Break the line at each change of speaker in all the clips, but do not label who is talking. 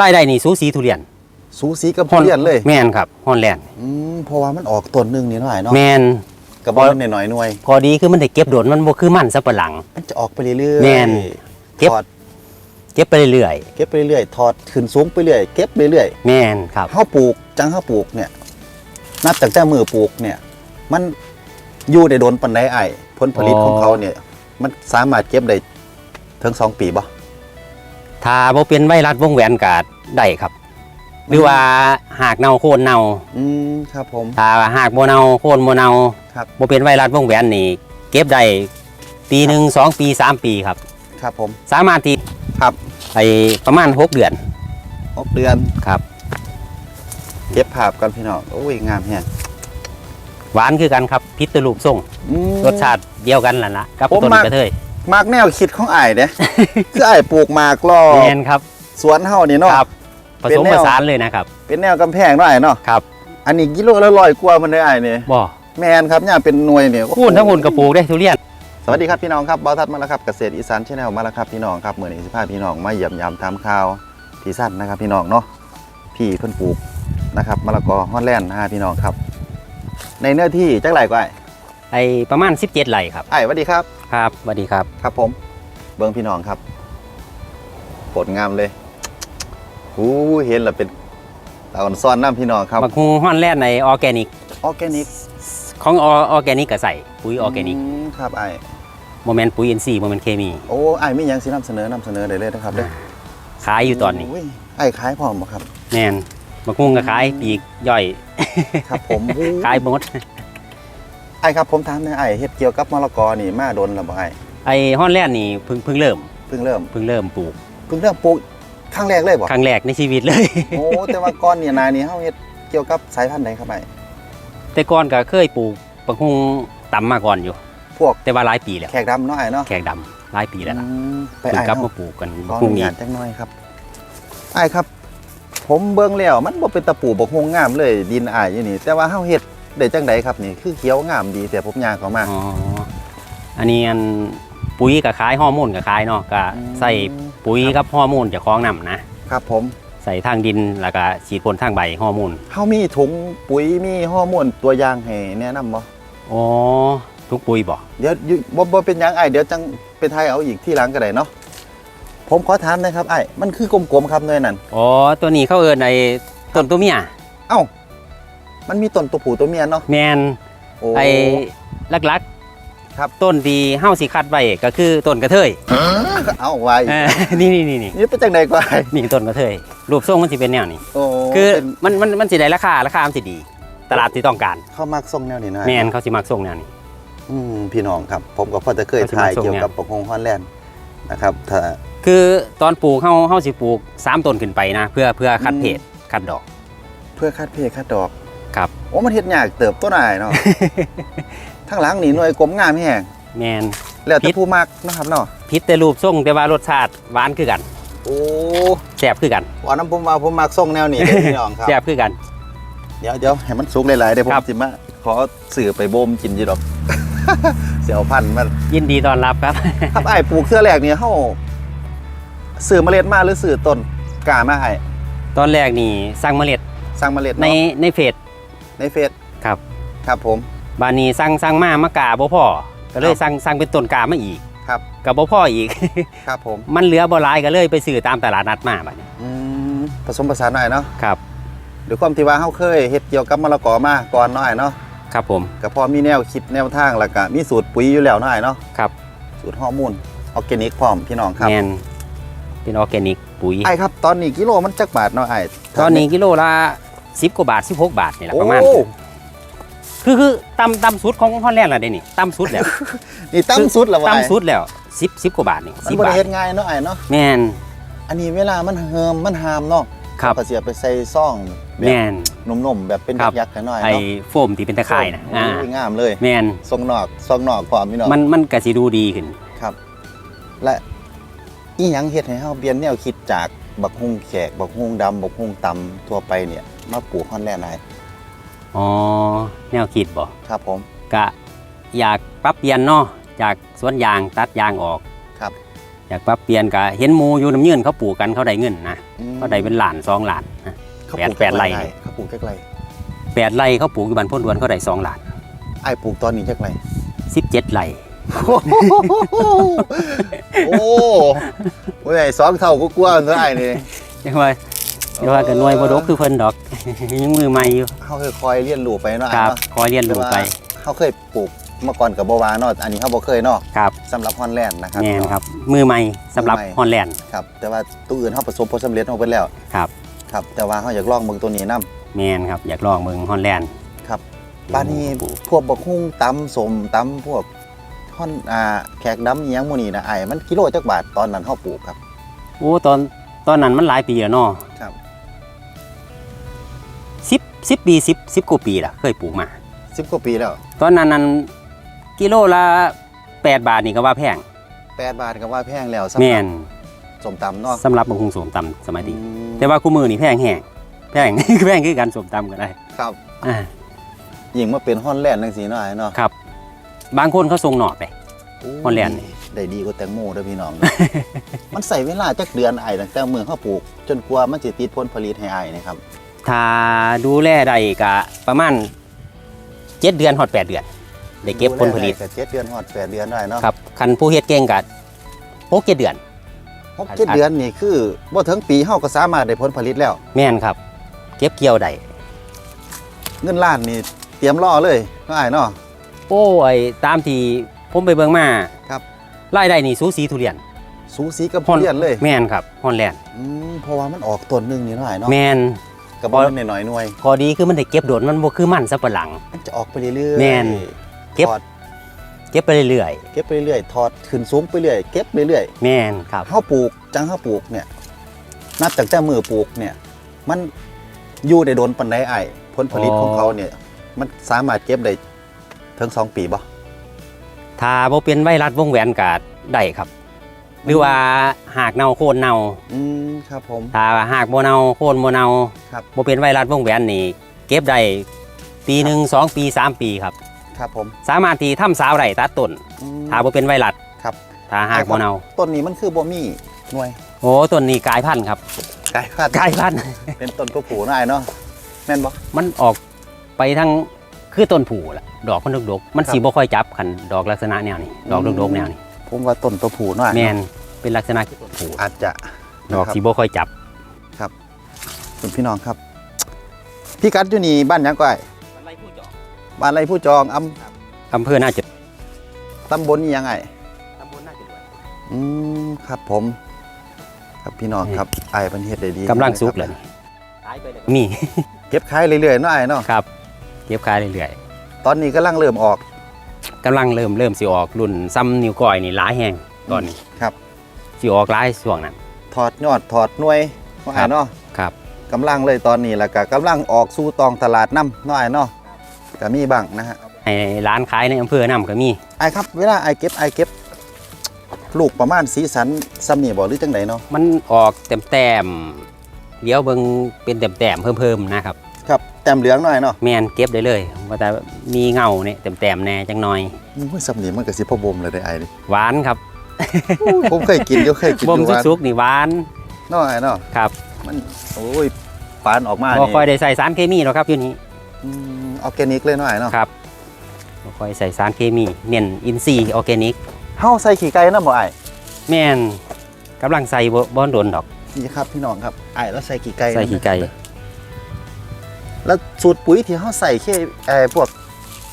รายได้นี่สูสีทุเรียน
สูสีกับทุเรียนเลย
แม่นครับฮอนแลนด์
อืมเพราะว่ามันออกต้นหนึงนี่หน่อยเนาะ
แม่น
กระบอกหน่อยๆหน่วย
ข้อดีคือมันได้เก็บโดนมันบ่คือมันสับปะหลัง
มันจะออกไปเรื่อยๆ
แม่นเก็บ
ถอด
เก็บไปเรื่อย
เก็บไปเรื่อยๆถอดขึ้นสูงไปเรื่อยเก็บไปเรื่อย
ๆแม่นครับ
เฮาปลูกจังเฮาปลูกเนี่ย นับจากแต่มือปลูกเนี่ย มันอยู่ได้โดนปานใดไอ้ายผลผลิตของเขาเนี่ย มันสามารถเก็บได้ถึงสองปีบ่
ถ้าบ่เป็นไวรัสวงแหวนก็ได้ครับ หรือว่าหากเน่าโคนเน่า
อืมครับผม
ถ้าหากบ่เน่าโคนบ่เน่า
ครับ
บ่เป็นไวรัสวงแหวนนี่เก็บได้ปีหนึ่งสองปีสามปีครับ
ครับผม
สามารถที่
ครับ
ไปประมาณหกเดือน
หกเดือน
ครับ
เก็บภาพกันพี่น้องโอ้ยงามแฮะ
หวานคือกันครับพิษตลูกส่ง
อืม
รสชาติเดียวกันล่ะนะกับ
ผม
ต้น
มัก
กระเทย
มากแนวคิดของอ้ายเด้ คืออ้ายปลูกหมากล่อ
แม่นครับ
สวนเฮานี่เนาะ
ครับผ
เป็น
สม
แนว
ผสานเลยนะครับ
เป็นแนวกำแพงเนาะอ้ายเนาะ
ครับ
อันนี้กิโลละร้อยกว่ามันได้อ้ายนี่
บ่
แมนครับเนี่ยเป็นหน่วยเนี่ยโอ้โห
พูนทั้งหุ่นกระปลูกได้ทุเรียน
สวัสดีครับพี่น้องครับบอทัดมาแล้วครับเกษตรอีสานชาแนลมาแล้วครับพี่น้องครับเมื่อนี้สิพาพี่น้องมาเยี่ยมยามทำข่าวพี่สั้นนะครับพี่น้องเนาะพี่เพิ่นปลูกนะครับมะละกอฮอลแลนด์นะฮะพี่น้องครับ ในเนื้อที่จักไรก็ไอ้
ไอประมาณ 17 ไหลครับ
ไอ้สวัสดีครับ
ครับสวัสดีครับ
ครับผม เบิ้งพี่น้องครับผลงามเลยหูเห็นแล้วเป็นตาอ่อนซ้อนน้ำพี่น้องครับ
บักฮูฮ้อนแล่นในออร์แกนิก
ออร์แกนิก
ของออร์แกนิกก็ใส่ปุ๋ยออร์แกนิก
มครับไอ้
โมเมนต์ปุ๋ยอินทรีย์โมเมนต์เคมี
โอ้ไอ้ไม่ยังสินำเสนอนำเสนอได้เลยนะครับเด้อ
ขายอยู่ตอนนี้
โยไอ้ขายพร้อมบ่ครับ
แม่นบักฮูก็ขายปีกย่อย
ครับผม
ขายหมด
ไอ้ครับผมถามหนะไอ้เฮ็ดเกี่ยวกับมะละกอนี่มาโดนแล้วบ่ไอ้
ไอฮ้อนแล่นนี่เพิ่งเพิ่งเริ่ม
เพิ่งเริ่ม
เพิ่งเริ่มปลูก
เพิ่งเริ่มปลูกครั้งแรกเลยบ่
ครั้งแรกในชีวิตเลย
โอ้แต่ว่าก่อนเนี่ยนายนี่เฮาเฮ็ดเกี่ยวกับสายพันธุ์ใดครับไอ้
แต่ก่อนก็เคยปลูกบักฮูต่ำมาก่อนอยู่
พวก
แต่ว่าหลายปีแล้ว
แขกดำเนาะไอ้เนาะ
แขกดำหลายปีแล้วล่ะ
อืมไป
เพิ่ง
ไอ้
กลับ
เนาะ
มาปลูกกัน
ขอ
พรุ่
องนุ
นี้
ญาตจักหน่อยครับไอ้ครับ ผมเบิ่งแล้วมันบ่เป็นตะปูบ่คงงามเลยดินอ้ายอยู่นี่ แต่ว่าเฮาเฮ็ด ได้จังไดครับนี่คือเขียวงามดีแต่ผมย่างเข้ามา
อ๋ออันนี้อันปุ๋ยกับขายฮอร์โมนกับขายเนาะก็
อืม
ใส่ปุ๋ยกับฮอร์โมนจากคล้องนํนะครับ
ผม
ใส่ทางดินแล้วก็ฉีดพ่นทางใบฮอร์โมน
เฮามีถุงปุ๋ยมีฮอร์โมนตัวอย่างให้แนะนำบ่
อ๋อทุกปุ๋ยบ่
เดี๋ยวอยู่บ่บ่เป็นหยังไอ้เดี๋ยวจังไปไทยเอาอีกที่หลังก็ได้เนาะผมขอถามหนะครับไอ้มันคือกลมๆครับหน่วยนั่น
อ๋อตัวนี้เขาเอิ้นไอ้ต้นตัวเมีย
เอ้า มันมีต้นตัวผู้ตัวเมียเนาะ
แมน
โอ้
ไอ้ลักๆ
ครับ
ต้นที่เฮาสิคัดไว้ก็คือต้นกระเทย
เอาไว้
เออนี่นี่นี่นี่
นี่เป็นจังไดก็ไอ้
นี่ต้นกระเทยรูปทรงมันสิเป็นแนวนี้
โอ้
คือ
เป็น
มันมันมันสิได้ราคาราคามันสิดี ตลาดที่ต้องการ
เข้ามักทรงแนวนี้นะ
แมนเขาสิมักทรงแนวนี้
อืมพี่น้องครับ ผมก็พอจะเคย
เขาจะ
ถ่าย
มาทรง
เกี่ยว
เนี่ย
กับปกครองฮอลแลนด์นะครับถ้า
คือตอนปลูกเฮาเฮาสิปลูกสามต้นขึ้นไปนะ เพื่อเพื่อคัดเพศคัดดอก
เพื่อคัดเพศคัดดอก
ครับ
โอ้มันเฮ็ดยากเติบต้นอ้ายเนาะ ทั้งหลังนี่หน่วยกลมงามแฮง
แมน
แล้ว
พิ
แต่
ษ
ผู้มักนะครับเนาะ
พิษแต่รูปทรงแต่ว่ารสชาติหวานคือกัน
โอ้
แซ่บคือกัน
ว่าน้ำผมว่าผมมักทรงแนวนี้เด้อพี่น้องครับ
แซ่บคือกัน
เดี๋ยวเดี๋ยวให้มันสุกหลายๆเดี๋ยวผม
ครับ
สิมาขอสื่อไปบ่มกินอยู่ดอก เสียวพันธุ์มัน
ยินดีต้อนรับครับ
ครับไอ้ายปลูกเสื้อแรกนี่เฮาซื้อเมล็ดมาหรือซื้อต้นกล้ามาไอ้าย
ตอนแรกนี่สั่งเมล็ด
สั่งเมล็ด
ใน
เนาะ
ในเฟซ
ในเฟซ
ครับ
ครับผม
บานนี้สั่งสั่งมามากาบ่พอก็เล
ค
ย
รับ
สั่งสั่งเป็นต้นกามาอีก
ครับ
กับบ่พออีก
ครับผม
มันเหลือบ่หลายก็เลยไปซื้อตามตลาดนัดมาบัดนี้
อืมผสมผสานหน่อยเนาะ
ครับ
ด้วยความที่ว่าเฮาเคยเฮ็ดเกี่ยวกับมะละกอมาก่อนหน่อยเนาะ
ครับผม
ก็พอมีแนวคิดแนวทางแล้วก็มีสูตรปุ๋ยอยู่แล้วหน่อยเนาะ
ครับ
สูตรฮอร์โมนออร์แกนิกพร้อมพี่น้องครับ
แมนเป็นออร์แกนิกปุ๋ย
ไอ้ครับตอนนี้กิโลมันจักบาทเนาะไอ้
ตอนนี้กิโลละ 10กว่าบาท16บาทนี่แหละประมาณ
โอ้
คือคือตำตำสุดของฮอลแลนด์ล่ะเด้นี่ตำสุดแล้ว
นี่ตั้มสุดแล้ววะไอ้
ตำสุดแล้ว10 10กว่าบาทนี่
มัน
10
บ่ได้
บาท
เฮ็ดง่ายเนาะไอ้เนาะ
แมน
อันนี้เวลามันเฮิมมันหามเนาะ
ครับ
ก็เสียไปใส่ซ่องแบ
แม
บ
น
นมๆแบบเป็น
ครับ
ยักษ์ๆหน่อย
ไอ้
เนาะ
โฟมที่เป็นตะข่ายนะอ่า
โอ้ยงามเลย
แมน
ทรงนอกทรงนอกความพี่น้อง
มันมันก็สิดูดีขึ้น
ครับ และอีหยังเฮ็ดให้เฮาเปลี่ยนแนวคิดจากบักฮุงแขกบักฮุงดำบักฮุงตำทั่วไปเนี่ย มาปลูกฮอนแลนด์ได้
อ๋อแนวคิดบ่
ครับผม
ก็อยากปรับเปลี่ยนเนาะจากสวนยางตัดยางออก
ครับ
อยากปรับเปลี่ยนก็เห็นหมูอยู่น้ำยืนเขาปลูกกันเขาได้เงินนะ
อืม
เขาได้เป็นหลานสองหลานนะ
เขา
แป
ป
ด
ลูก
แปดไร่
จักเขาปลูกจักไร
แปดไร่เขาปลูกอยู่บ้านพ้นดวนเขาได้สองหลาน
ไอ้ายปลูกตอนนี้จักไร
สิบเจ็ดไร่
โอ้โอ้ยสองเท่าก็กลัวๆตัวไอ้ายนี่
ยังว่า ยังว่ากันหน่วยบดกคือเพิ่นดอก ยังมือใหม่อยู่
เขาเคยคอยเรียนรู้ไปเนาะ
ค
อ้าย
รับ
เนาะ
คอยเรียนรู้ไป
แต่ว่าเขาเคยปลูกเมื่อก่อนกับบัวาเนาะอันนี้เขาบ่เคยเนาะ
ครับ
สำหรับฮอนแลนด์นะครับ
แม่นครับ มือใหม่สำหรับ
มือใหม่
ฮอลแลนด์
ครับแต่ว่าตัวอื่นเขาประสบผลสำเร็จมาไปแล้ว
ครับ
ครับแต่ว่าเขาอยากลองเบิ่งตัวนี้นํ
แม่นครับอยากลองเมืองฮอลแลนด์
ครับบ้านนี้พวกบักฮุ้งตำสมตำพวกท่อนอ่าแขกดำอิหยังหมูนี่นะไอ้ายมันกิโลจักบาทตอนนั้นเขาปลูกครับ
โอ้ตอนตอนนั้นมันหลายปีแล้วเนาะ
ครับ
สิบสิบปีสิบสิบกว่าปีละเคยปลูกมา
สิบกว่าปีแล้ว
ตอนนั้นนั้นกิโลละแปดบาทนี่ก็ว่าแพง
แปดบาทก็ว่าแพงแล้วสำห
แม่
รับ
น
สมตำเนาะ
สำหรับบางคุงสวมตำสมัยนี้
อืม
แต่ว่าคู่มือนี่แพงแห้งแพง แพงคือกันสวมตำก็ได้
ครับ
อ่า
ยิ่งมาเป็นฮอนแลนด์จังซี่เนาะไอ้เนาะ
ครับ บางคนเขาส่งหน่อไป ฮอนแลนด์นี่
ได้ดีกว่าแตงโมเด้อพี่น้องเด้อมันใส่เวลาจักเดือนไอ้ตั้งแต่เมืองเขาปลูก จนกว่ามันจะติดผลผลิตให้ไอ้นะครับ
ถ้าดูแลได้ก็ประมาณเจ็ดเดือนหอดแปดเดือนได้เก็บผลผลิต
ก็เจ็ดเดือนฮอดแปดเดือนได้เนาะ
ครับคันผู้เฮ็ดเก่งก็หกเจ็ดเดือน
หกเจ็ดเดือนนี่คือบ่ถึงปีเฮาก็สามารถได้ผลผลิตแล้ว
แม่นครับ เก็บเกี่ยวได้
เงินล้านนี่เตรียมรอเลยเนาะไอ้เนาะ
โอ้ยตามที่ผมไปเบิ่งมา
ครับ
รายได้นี่สูสีทุเรียน
สูสีกับทุเรียนเลย
แม่นครับฮอนแลนด์
อืมเพราะว่ามันออกต้นหนึงนี่เนาะไอ้เนาะ
แม่น
ก็บ่แม่นน้อยๆหน่วย
พอดีคือมันได้เก็บโดดมันบ่คือมันสับปะหลัง
มันจะออกไปเรื่อยๆ
แม่นเก็บ
ถอด
เก็บไปเรื่อย
เก็บไปเรื่อยๆถอดขึ้นสูงไปเรื่อยเก็บเรื่อย
ๆแม่นครับ
ๆเฮาปลูกจังเฮาปลูกเนี่ยนับตั้งแต่มือปลูกเนี่ย มันอยู่ได้โดนปานใดไอ้ผลผลิตของเขาเนี่ย มันสามารถเก็บได้ถึงสองปีบ่
ถ้าบ่เป็นไวรัสวงแหวนก็ได้ครับ หรือว่าหากเน่าโคนเน่า
อืมครับผม
ถ้าหากบ่เน่าโคนบ่เน่า
ครับ
บ่เป็นไวรัสวงแหวนนี่เก็บได้ปีหนึ่งสองปีสามปีครับ
ครับผม
สามารถที่ทำสาวไร่ตัดต้น
อืม
ถ้าบ่เป็นไวรัส
ครับ
ถ้าหากบ่เน่า
ต้นนี้มันคือบ่มีหน่วย
โอ้ต้นนี้กลายพันธุ์ครับ
กลายพันธุ์
กลายพันธุ์
เป็นต้นตัวผูน่ายเนาะแม่นบ่
มันออกไปทางคือต้นผูแหละดอกมันดกๆมัน
ครับ
สีบ่ค่อยจับคันดอกลักษณะแนวนี้ดอก
อืม
ดกๆแนวนี้
ผมว่าต้นตัวผูน่าย
แม
เนาะ
นเป็นลักษณะคือต้นผู
อาจจะ
ดอก
นะครับ
สีบ่ค่อยจับ
คุณพี่น้องครับ พี่กัดอยู่นี่บ้านหยังก่อยบ้านไรผู้จองอำ
อำเภอน่าจะ
ตำบลอีหยังไง
ตำบลน่าจะด้วย
อืมครับผม ครับพี่น้องครับไอ้ายเพิ่นเฮ็ดได้ดี
กำลังสุกเลยมี
เก็บขายเรื่อยๆเนาะไอ้ายเนาะ
ครับ เก็บขายเรื่อย
ตอนนี้กำลังเริ่มออก
ๆ กำลังเริ่มเริ่มสิออกรุ่นซ้ำนิ้วก้อยนี่หลายแห้งตอนนี้
ครับ
สิออกหลายช่วงนั้น
ถอดยอดถอดหน่วยเนาะไอ้ายเนาะ
ครับ
กำลังเลยตอนนี้แล้วก็กำลังออกสู่ตองตลาดน้ำเนาะไอ้ายเนาะก็มีบ้างนะฮะ
ให้ร้านขายในอำเภอนํก็มี
ไอ้ายครับ เวลาไอ้ายเก็บไอ้ายเก็บ ลูกประมาณสีสันซ้ำนี่บ่หรือจังไดเนาะ
มันออกแต้มๆเลี้ยวเบิ่งเป็นแต้มๆเพิ่มๆนะครับ
ครับ แต้มเหลืองหน่อยเนาะ
แมนเก็บได้เลยว่าแต่มีเงาเนี่ยแต้มๆแน่จังหน่อย
อุ้ยซ้ำนี่มันก็สิพอบ่มเลยได้ไอ้ายนี่
หวานครับ
ผมเคยกินอยู่เคยกิน
บ่ม
อยู่ว่า
สุกๆนี่หวาน
เนาะไอ้ายเนาะ
ครับ
มันโอ้ยปานออกมา
บ่
นี่
ค่อยได้ใส่สารเคมีหรอกครับอยู่นี้
อืมออร์แกนิกเลยเนาะไอ้ายเนาะ
ครับบ่ค่อยใส่สารเคมีเน้นอินทรีย์ออร์แกนิก
เฮาใส่ขี้ไก่นำบ่ไอ้าย
แม่นกำลังใส่บ่บ่โดนดอก
นี่ครับพี่น้องครับไอ้ายแล้วใส่ขี้ไก่
ใส่ขี้ไก่
แล้วสูตรปุ๋ยที่เฮาใส่เคเอ่อพวก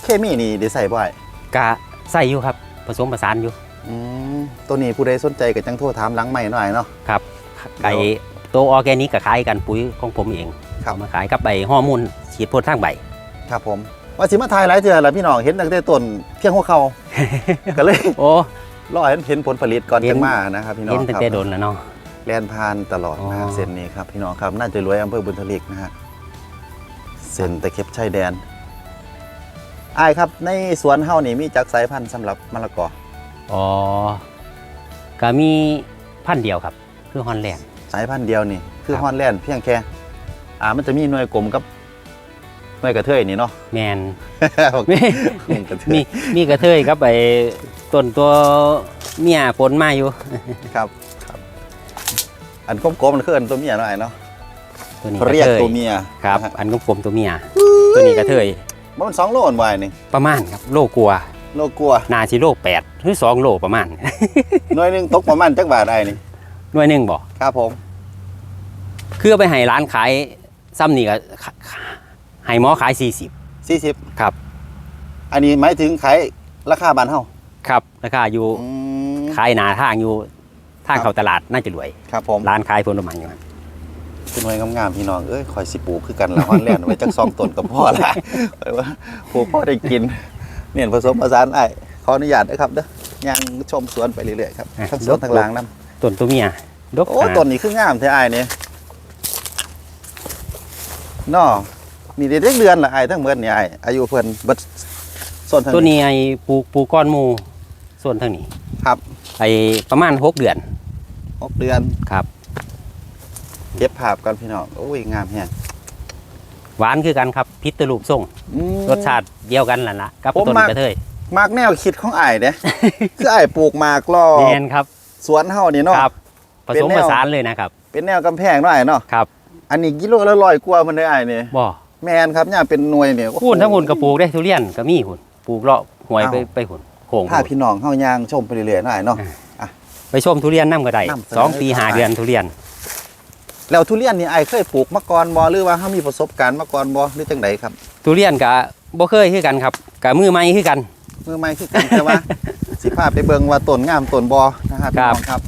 เคมีนี่ได้ใส่บ่ไอ้าย
กะใส่อยู่ครับ ผสมผสานอยู่
อืมตัวนี้ผู้ใดสนใจก็จังโทรถามหลังใหม่หน่อยเนาะ
ครับไก่โตวออร์แกนิกก็ขายกันปุ๋ยของผมเอง
ครับ
เอามาขายกับใบฮอร์โมนฉีดพ่นทางใบ
ครับผมว่าสิมาถ่ายหลายเทื่อแล้วพี่น้องเห็นตั้งแต่ต้นเพียงหัวเข่าก็เลย
โอ้
รอให้เห็นผลผลิตก่อน
เห็น
จังมานะครับพี่น้อ
เห็
ง
นตั้
ค
ง
รับ
แต่โดนแล้วเนาะ
แลนพานตลอดนะฮะ
อ๋อ
เส้นนี้ครับพี่น้องครับน่าจะรวยอำเภอบุญทลิกนะฮะ เส้นตะเข็บชายแดนอ้ายครับในสวนเฮานี่มีจักสายพันธุ์สำหรับมะละกอ
อ๋อก็มีพันธุ์เดียวครับ คือฮอนแลนด์
สายพันธุ์เดียวนี่คือ
ครับ
ฮอนแลนด์เพียงแค่อ่ามันจะมีหน่วยกลมกับหน่วยกระเทยนี่เนาะ
แมน
บอก
มี
หน่วยกระเทย
มีมีกระเทยครับไอ้ต้นตัวเมียปนมาอยู่
ครับครับ อันกลมๆมันคืออันตัวเมียเนาะไอ้เนาะ
ตัวนี้
เขาเรียก
กระท
ตัวเมีย
ครับ
นะฮะ
อันกลมๆตัวเมีย ตัวนี้กระเทย
มันสองโลนวายนี่
ประมาณครับโลกลัว
โลกลัว
นาสิโลแปดหรือสองโลประมาณ
หน่วยหนึงตกประมาณจักบาทได้นี่
หน่วยหนึ่งบอก
ครับผม
คือเอาไปให้ร้านขายซ้ำนี่ก็ให้หมอขาย 40
40
ครับ
อันนี้หมายถึงขายราคาบ้านเฮา
ครับราคาอยู่
อืม
ขายหนาทางอยู่ทางเข้าตลาดน่าจะรวย
ครับผม
ร้านขายผลไม้อยู่ครับ
เป็นหน่วยงามๆพี่น้องเอ้ยคอยสิปลูกคือกันละฮอนแลนด์ไว้จักสองต้นกับพ่อละไว้ว่าปลูกพ่อได้กินเนี่ยผสมผสานไอ้ขออนุญาตนะครับเด้อย่างชมสวนไปเรื่อยๆครับทั้งสวนทั้งลางน้ำ
ต้นตัวเมียดก
โอ้
ขนาด
ต้นนี้คืองามแท้ไอ้ายเนี่ยน้อนี่เด็กๆเดือนละไอ้ายทั้งเบิดนี่ไอ้ายอายุเพิ่นเบิดส่วนทั้ง
ตัวนี้ไอ้ปลูกปลูกก้อนหมูส่วนทางนี้
ครับ
ไอ้ประมาณ6เดือน
หกเดือน
ครับ
เก็บภาพก่อนพี่น้องโอ้ยงามแฮง
หวานคือกันครับพิษตะลูกส่ง
อืม
รสชาติเดียวกันล่ะละกับ
ผม
ต้น
มัก
กระเทย
มากแนวคิดของไอ้ายเด้ คือไอ้ายปลูกหมากล่อ
แมนครับ
สวนเฮานี่เนาะ
ครับผ
เป็น
สม
แนว
ผสานเลยนะครับ
เป็นแนวกำแพงเนาะไอ้ายเนาะ
ครับ
อันนี้กิโลละร้อยกว่ามันได้ไอ้ายนี่
บ่
แมนครับเนี่ยเป็นหน่วยเนี่ยโอ้โห
พูนทั้งหุ่นกระปลูกได้ทุเรียนก็มีหุ่นปลูกเลาะหวยไป
อ้าว
ไปหุ่นโค้ง
พาพี่น้องเฮายางชมไปเรื่อยๆเนาะไอ้ายเนาะ
ไปชมทุเรียนน้ำก็ได้
นำเสนอ
สองปีหาเดือนทุเรียน
แล้วทุเรียนนี่ไอ้ายเคยปลูกมาก่อนบ่หรือว่าเฮามีประสบการณ์มาก่อนบ่หรือจังไดครับ
ทุเรียนกะบ่เคยคือกันครับกะมือใหม่คือกัน
มือใหม่คือกันแต่ว่า สิพาไปเบิ่งว่าต้นงามต้นบ่นะครับพี่
ครับ
น้องครับ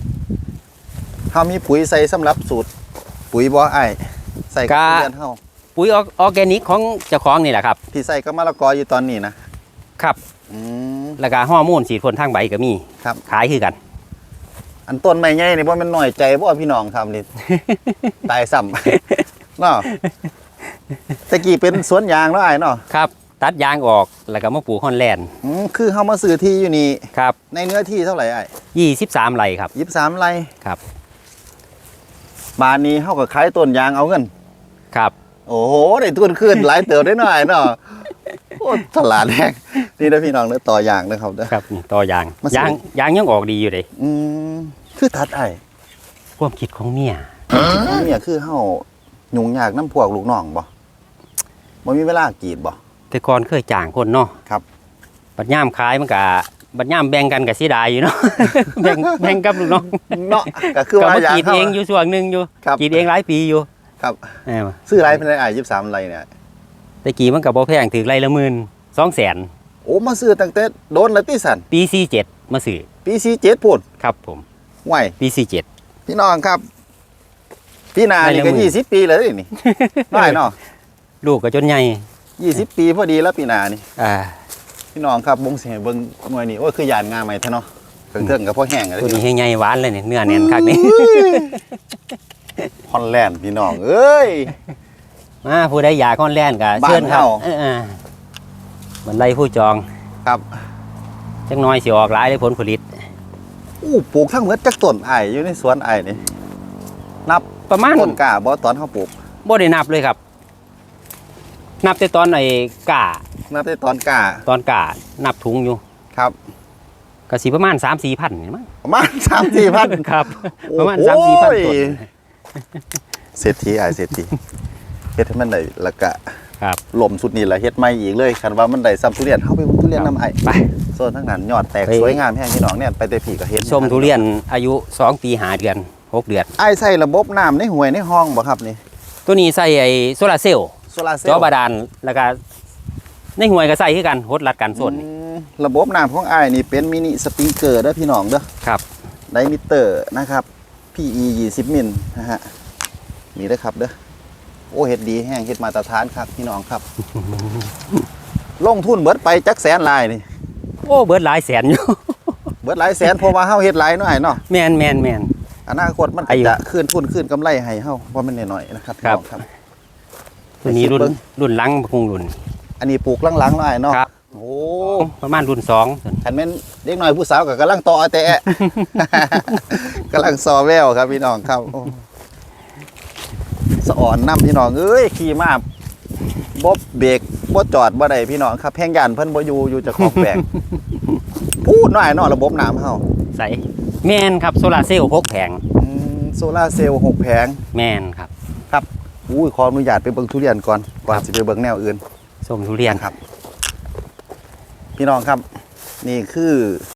เฮามีปุ๋ยใส่สำหรับสูตร ปุ๋ยบ่ไอ้ายใส่กับทุเรียนเฮา
ปุ๋ยออร์แกนิกของเจ้าของนี่แหละครับ
ที่ใส่กับมะละกออยู่ตอนนี้นะครับ อืม
แล้วก็ฮอร์โมนสีดพ่นทางใบก็มี
ครับ
ขายคือกัน
อันต้นไม้ใหญ่นี่บ่แม่นน้อยใจบ่พี่น้องครับนี่ ตายซ้ำ เนาะตะกี้เป็นสวนยางเนาะไอ้ายเนาะ
ครับ ตัดยางออกแล้วก็มาปลูกฮอนแลนด์
อืมคือเฮามาซื้อที่อยู่นี่
ครับ
ในเนื้อที่เท่าไหร่ไอ้
23ไร่ครับ
ยี่สิบสามไร่
ครับ
บานนี้เฮาก็ขายต้นยางเอาเงิน
ครับ
โอ้โหได้ทุนขึ้นหลายเติบได้หน่อยเนาะโอ้ตลาดแรก นี่นะพี่น้องเด้อต่อยางนะครับเด้อ
ครับนี่ต่อยาง
มาซื้อ
ยางยางยังออกดีอยู่เลย
อืมคือตัดไอ้
ความคิดของเมีย
เนี่ยคือเฮายุ่งยากน้ำพวกลูกน้องบ่บ่มีเวลากรีดบ่
แต่ก่อนเคยจ้างคนเนาะ
ครับ
บัดย่ามขายมันก็บัดย่ามแบ่งกันก็เสียดายอยู่เนาะ แบ่งแบ่งกับลูกน้อง
เนาะก็คือ
ก็
ว่า
มา
อยาก
กรีดเองอยู่ช่วงหนึงอยู่
ครับ
กรีดเองหลายปีอยู่
ครับ
เออ
ซื้อไรเป็นไรไอ้ยี่สิบสามไรเนี่ย
แต่กี้มันก็บ่แพงถึงไรละหมื่นสองแสน
โอ้มาซื้อตั้งแต่โดนละติสัน
ปี47มาซื้อ
ปีสี่เจ็ดพูด
ครับผม
ไหว
ปี47
พี่น้องครับ พี่นานี่
ได้
ก็
ละหมื่น
ยี่สิบปีเลยนี่น้อยเนาะ
ลูกก็จนใหญ่
ยี่สิบปีพอดีแล้วพี่นานี่
อ่า
พี่น้องครับบงเสียเบิ้งหน่วยนี่โอ้ยคือยานงามไหมท่านเนาะเครื่องเครื่องกับพ่อแห้งอะไร
ตัวนี้ให้ใหญ่หวานเลยเนี่ยเนื้อแน่นคักนี่
ฮอลแลนด์พี่น้องเอ้ย
มาผู้ใดอยากคอนแลนด์ก็
บ้าน
เชิญครับ
เฮา
เออๆ บันไดผู้จอง
ครับ
จักหน้อยสิออกหลายเลยผลผลิต
อู้ปลูกทั้งหมดจักต้นไอ้ายอยู่ในสวนไอ้ายนี่นับ
ประมาณ
ต้นกล้าบ่ตอนเขาปลูก
บ่ได้นับเลยครับ นับแต่ตอนไอ้กา
นับแต่ตอนกล้า
ตอนกานับถุงอยู่
ครับ
ก็สิประมาณ3 4พันนี่มั้ง
ประมาณสามสี่พัน
ครับ
โอ้
ประมาณ
โห
3 4พันต้น
เศรษฐีไอ้ายเศรษฐีเฮ็ดให้มันได้และกะ
ครับ
ลมสุดนี่แหละเฮ็ดใหม่อีกเลยคันว่ามันได้ซ้ำทุเรียนเฮาไปทุเรียนน้ำไอ้
ไป
โซนทั้งนั้นยอดแตก
ไป
สวยงามแห้งพี่น้องเนี่ยไปแต่ผีก็เฮ็ด
ชมทุเรียนอายุ2ปีหาเดือน6เดือน
ไอ้ายใส่ระบบน้ำในห้วยในห้องบ่ครับนี่
ตัวนี้ใส่ไอ้โซลาร์เซลล์
โซลาร์เซล
จอ
ล์
บาดาลแล้วก็ในห่วยก็ใส่คือกันหดรัดกันส่วนนี่
อืมระบบน้ำของไอ้ายนี่เป็นมินิสปริงเกอร์เด้อพี่น้องเด้อ
ครับ
ไดมิเตอร์นะครับ PE 20มิลนะฮะ มีเด้อครับเด้อ โอ้เฮ็ดดีแห้งเฮ็ดมาตรฐานครับพี่น้องครับ ลงทุนเบิดไปจักแสนลายนี่
โอ้เบิดหลายแสนอยู่
เบิดหลายแสนเพราะว่าเฮาเฮ็ดหลายหน่อยเนาะ
แมนแมนแมน
อนาคตมันก็
อายุ
จะคืนทุนคืนกำไรให้เฮาว่ามันน้อยๆนะครับ
ครับ
พี่น้อง
ตัวนี้รุ่น
ไปคิดเบิ่ง
รุ่นหลังคงรุ่น
อันนี้ปลูกหลังๆหน่อยเนาะ
ครับ
โอ้
ประมาณรุ่นสอง
คันแม่นเด็กน้อยผู้สาวก็กำลังต่อแต่กำลังซอแววครับพี่น้องครับโอ้สะอ่อนน้ำพี่น้องเอ้ยขี่มาบ่เบรกบ่จอดบ่ได้พี่น้องครับแพงยานเพิ่นบ่อยู่อยู่เจะของแบกพูดหน่อยเนาะระบบน้ำเฮา
สใสแมนครับโซลาร์เซลล์พกแผง
อืมโซลาร์เซลล์หกแผง
แมนครับ
ครับอุ้ยขออนุญาตไปเบิ่งทุเรียนก่อนก่อน
ครับ
สิไปเบิ่งแนวอื่น
ส้มทุเรียน
ครับ พี่น้องครับ นี่คือ